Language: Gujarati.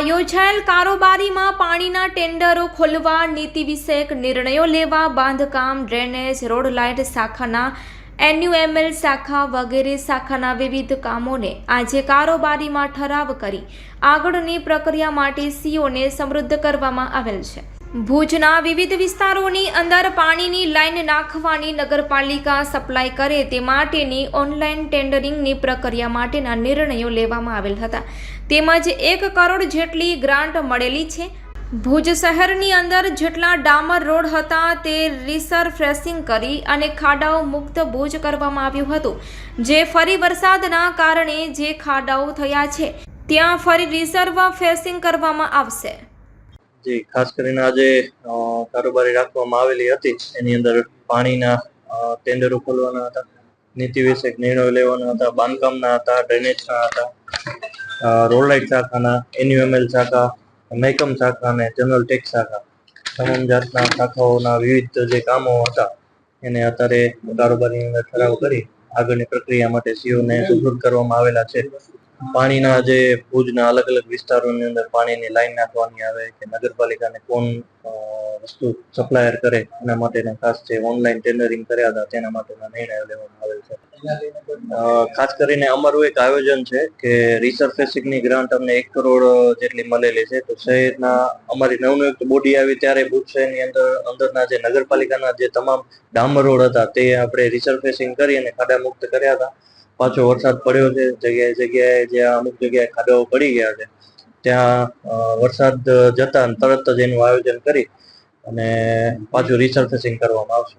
યોજાયેલ કારોબારીમાં પાણીના ટેન્ડરો ખોલવા નીતિ વિષયક નિર્ણયો લેવા, બાંધકામ, ડ્રેનેજ, રોડ લાઇટ શાખાના, એન્યુએમએલ શાખા વગેરે શાખાના વિવિધ કામોને આજે કારોબારીમાં ઠરાવ કરી આગળની પ્રક્રિયા માટે સીઓને સમૃદ્ધ કરવામાં આવેલ છે. ભુજના વિવિધ વિસ્તારોની અંદર પાણીની લાઈન નાખવાની નગરપાલિકા સપ્લાય કરે તે માટેની ઓનલાઈન ટેન્ડરિંગની પ્રક્રિયા માટેના નિર્ણયો લેવામાં આવેલ હતા. તેમજ એક કરોડ જેટલી ગ્રાન્ટ મળેલી છે. ભુજ શહેરની અંદર જેટલા ડામર રોડ હતા તે રિસરફેસિંગ કરી અને ખાડાઓ મુક્ત ભુજ કરવામાં આવ્યું હતું. જે ફરી વરસાદના કારણે જે ખાડાઓ થયા છે, ત્યાં ફરી રિસર્વ ફેસિંગ કરવામાં આવશે. જી, ખાસ કરીને આજે કારોબારી રાખવામાં આવેલી હતી. એની અંદર પાણીના ટેન્ડરો ખોલવાના હતા, નીતિ વિષયક નિર્ણયો લેવાના હતા, બાંધકામના હતા ડ્રેનેજના હતા રોડ લાઇટ શાખાના એન્યુએમએલ શાખા મહેકમ શાખા અને જનરલ ટેક્સ શાખા. તમામ જાતના શાખાઓના વિવિધ જે કામો હતા, એને અત્યારે કારોબારીની અંદર ઠરાવ કરી આગળની પ્રક્રિયા માટે સીઓને સુદૃઢ કરવામાં આવેલા છે. પાણીના જે ભુજના અલગ અલગ વિસ્તારોની અંદર પાણીની લાઈન નાખવાની આવે કે નગરપાલિકાને કોણ વસ્તુ સપ્લાયર કરે એના માટેના ખાસ જે ઓનલાઈન ટેન્ડરિંગ કર્યા હતા તેના માટેના નિર્ણયો લેવામાં આવેલ છે. ખાસ કરીને અમારું એક આયોજન છે કે રિસર્ફેસિંગની ગ્રાન્ટ અમને એક કરોડ જેટલી મળેલી છે. તો શહેરના અમારી નવનિયુક્ત બોડી આવી ત્યારે ભુજ શહેરની અંદર, અંદરના જે નગરપાલિકાના જે તમામ ડામર રોડ હતા તે આપણે રિસર્ફેસિંગ કરી અને ખાડા મુક્ત કર્યા હતા. પાછો વરસાદ પડ્યો છે, જગ્યાએ જગ્યાએ જ્યાં અમુક જગ્યાએ ખાડાઓ પડી ગયા છે, ત્યાં વરસાદ જતા તરત જ એનું આયોજન કરી અને પાછું રિસર્ફેસિંગ કરવામાં આવશે.